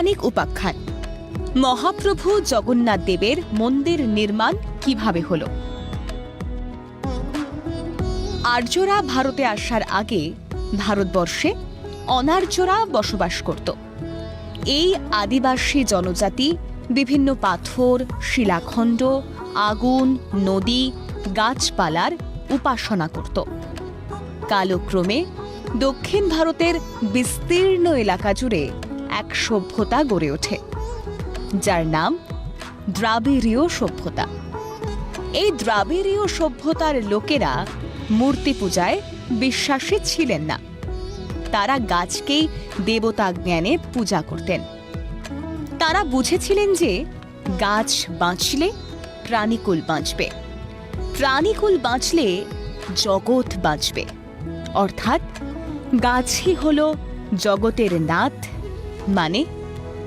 পৌরাণিক উপাখ্যান। মহাপ্রভু জগন্নাথ দেবের মন্দির নির্মাণ কীভাবে হলো? আর্যরা ভারতে আসার আগে ভারতবর্ষে অনার্যরা বসবাস করত। এই আদিবাসী জনজাতি বিভিন্ন পাথর, শিলাখণ্ড, আগুন, নদী, গাছপালার উপাসনা করত। কালক্রমে দক্ষিণ ভারতের বিস্তীর্ণ এলাকা জুড়ে এক সভ্যতা গড়ে ওঠে, যার নাম দ্রাবিড়ীয় সভ্যতা। এই দ্রাবিড়ীয় সভ্যতার লোকেরা মূর্তি পূজায় বিশ্বাসী ছিলেন না। তারা গাছকেই দেবতা জ্ঞানে পূজা করতেন। তারা বুঝেছিলেন যে গাছ বাঁচলে প্রাণীকুল বাঁচবে। প্রাণীকুল বাঁচলে জগৎ বাঁচবে। অর্থাৎ গাছই হল জগতের নাথ মানে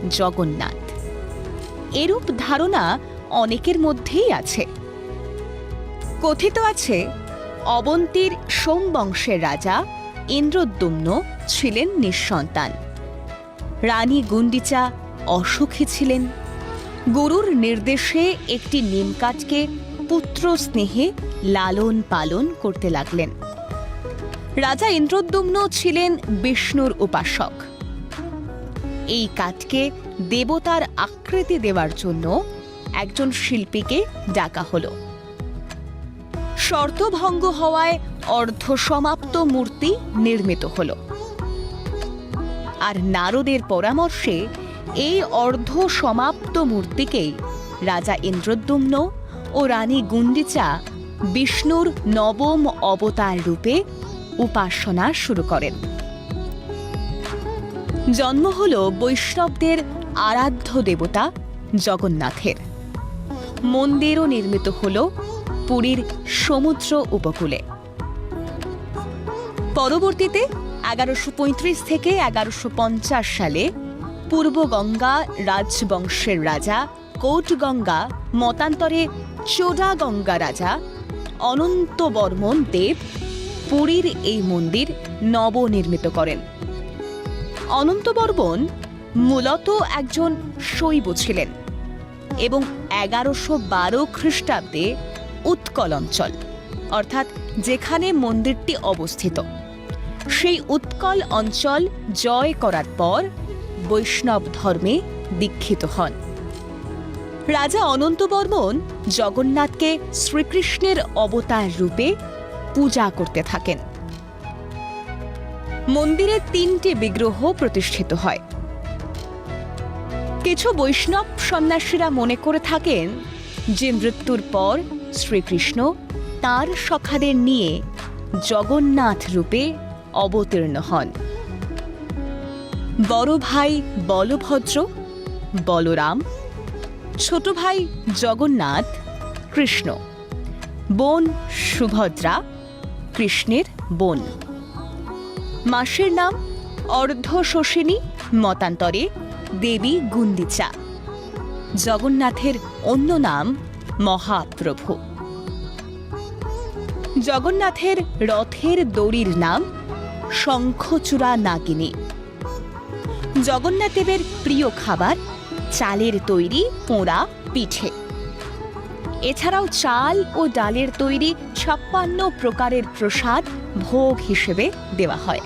জগন্নাথ। এরূপ ধারণা অনেকের মধ্যেই আছে। কথিত আছে, অবন্তীর সোম বংশের রাজা ইন্দ্রদ্যুম্ন ছিলেন নিঃসন্তান। রানী গুন্ডিচা অসুখী ছিলেন। গুরুর নির্দেশে একটি নিমকাঠকে পুত্র স্নেহে লালন পালন করতে লাগলেন। রাজা ইন্দ্রদ্যুম্ন ছিলেন বিষ্ণুর উপাসক। এই কাঠকে দেবতার আকৃতি দেওয়ার জন্য একজন শিল্পীকে ডাকা হলো। শর্তভঙ্গ হওয়ায় অর্ধসমাপ্ত মূর্তি নির্মিত হল। আর নারদের পরামর্শে এই অর্ধ সমাপ্ত মূর্তিকেই রাজা ইন্দ্রদ্যুম্ন ও রানী গুন্ডিচা বিষ্ণুর নবম অবতার রূপে উপাসনা শুরু করেন। জন্ম হল বৈষ্ণবদের আরাধ্য দেবতা জগন্নাথের। মন্দিরও নির্মিত হল পুরীর সমুদ্র উপকূলে। পরবর্তীতে এগারোশো থেকে এগারোশো সালে পূর্ব গঙ্গা রাজবংশের রাজা কোটগঙ্গা, মতান্তরে চোডাগঙ্গা রাজা অনন্ত বর্মন দেব পুরীর এই মন্দির নবনির্মিত করেন। অনন্ত বর্মন মূলত একজন শৈব ছিলেন এবং এগারোশো বারো খ্রিস্টাব্দে উৎকল অঞ্চল, অর্থাৎ যেখানে মন্দিরটি অবস্থিত। সেই উৎকল অঞ্চল জয় করার পর বৈষ্ণব ধর্মে দীক্ষিত হন। রাজা অনন্তবর্মন জগন্নাথকে শ্রীকৃষ্ণের অবতার রূপে পূজা করতে থাকেন। মন্দিরে তিনটি বিগ্রহ প্রতিষ্ঠিত হয়। কিছু বৈষ্ণব সন্ন্যাসীরা মনে করে থাকেন যে মৃত্যুর পর শ্রীকৃষ্ণ তার সখাদের নিয়ে জগন্নাথ রূপে অবতীর্ণ হন। বড় ভাই বলভদ্র, বলরাম, ছোট ভাই জগন্নাথ, কৃষ্ণ। বোন সুভদ্রা, কৃষ্ণের বোন। মাসের নাম অর্ধশোষিনী মতান্তরে দেবী গুন্দিচা। জগন্নাথের অন্য নাম মহাপ্রভু। জগন্নাথের রথের দড়ির নাম শঙ্খচূড়া নাগিনী। জগন্নাথ দেবের প্রিয় খাবার চালের তৈরি পোড়া পিঠে। এছাড়াও চাল ও ডালের তৈরি ছাপ্পান্ন প্রকারের প্রসাদ ভোগ হিসেবে দেওয়া হয়।